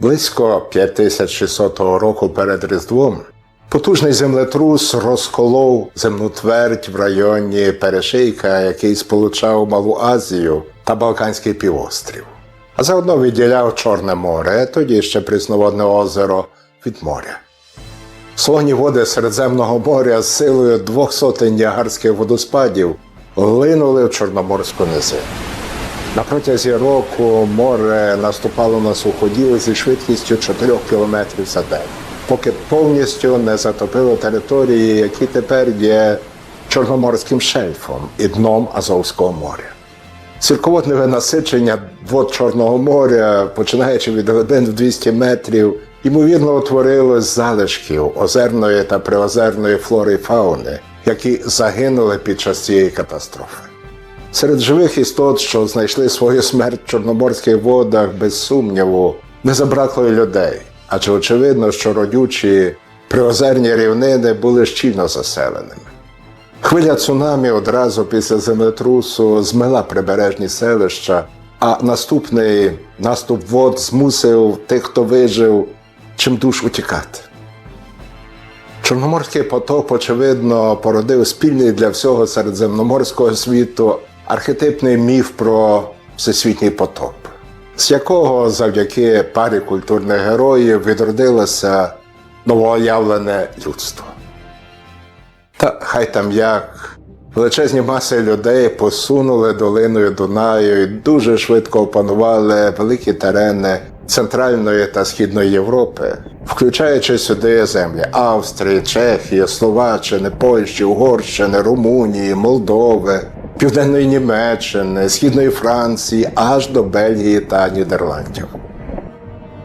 Близько 5600 року перед Різдвом потужний землетрус розколов земну твердь в районі Перешийка, який сполучав Малу Азію та Балканський півострів. А заодно відділяв Чорне море, тоді ще прісноводне озеро від моря. Солоні води Середземного моря з силою двох сотень ніагарських водоспадів линули в Чорноморську низину. На протязі року море наступало на суходіл зі швидкістю 4 км за день, поки повністю не затопило території, які тепер є Чорноморським шельфом і дном Азовського моря. Сірководне насичення вод Чорного моря, починаючи від глибин в 200 метрів, ймовірно утворилось залишків озерної та приозерної флори і фауни, які загинули під час цієї катастрофи. Серед живих істот, що знайшли свою смерть в Чорноморських водах, без сумніву, не забракло й людей, адже очевидно, що родючі приозерні рівнини були щільно заселеними. Хвиля цунамі одразу після землетрусу змила прибережні селища, а наступний наступ вод змусив тих, хто вижив, чим душ утікати. Чорноморський потоп, очевидно, породив спільний для всього середземноморського світу архетипний міф про всесвітній потоп, з якого завдяки парі культурних героїв відродилося новоявлене людство. Та хай там як. Величезні маси людей посунули долиною Дунаю і дуже швидко опанували великі терени Центральної та Східної Європи, включаючи сюди землі Австрії, Чехії, Словаччини, Польщі, Угорщини, Румунії, Молдови, Південної Німеччини, Східної Франції, аж до Бельгії та Нідерландів.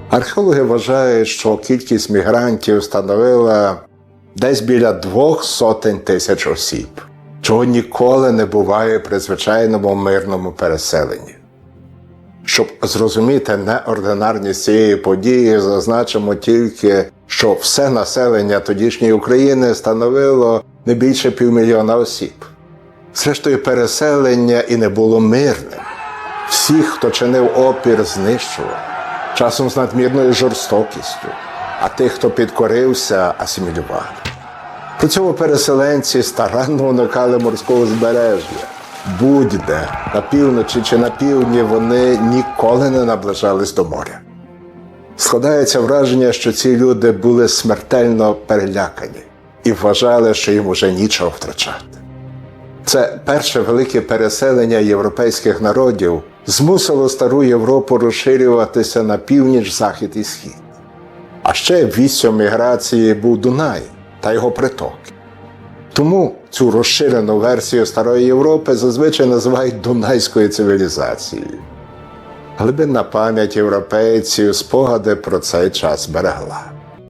Археологи вважають, що кількість мігрантів становила десь біля двох сотень тисяч осіб, чого ніколи не буває при звичайному мирному переселенні. Щоб зрозуміти неординарність цієї події, зазначимо тільки, що все населення тодішньої України становило не більше півмільйона осіб. Зрештою, переселення і не було мирним. Всіх, хто чинив опір, знищував, часом з надмірною жорстокістю, а тих, хто підкорився, асимілювали. При цьому переселенці старанно уникали морського збережжя. Будь-де, на півночі чи на півдні вони ніколи не наближались до моря. Складається враження, що ці люди були смертельно перелякані і вважали, що їм уже нічого втрачати. Це перше велике переселення європейських народів змусило стару Європу розширюватися на північ, захід і схід. А ще вісьо міграції був Дунай та його притоки. Тому цю розширену версію Старої Європи зазвичай називають Дунайською цивілізацією. Глибинна пам'ять європейців спогади про цей час берегла.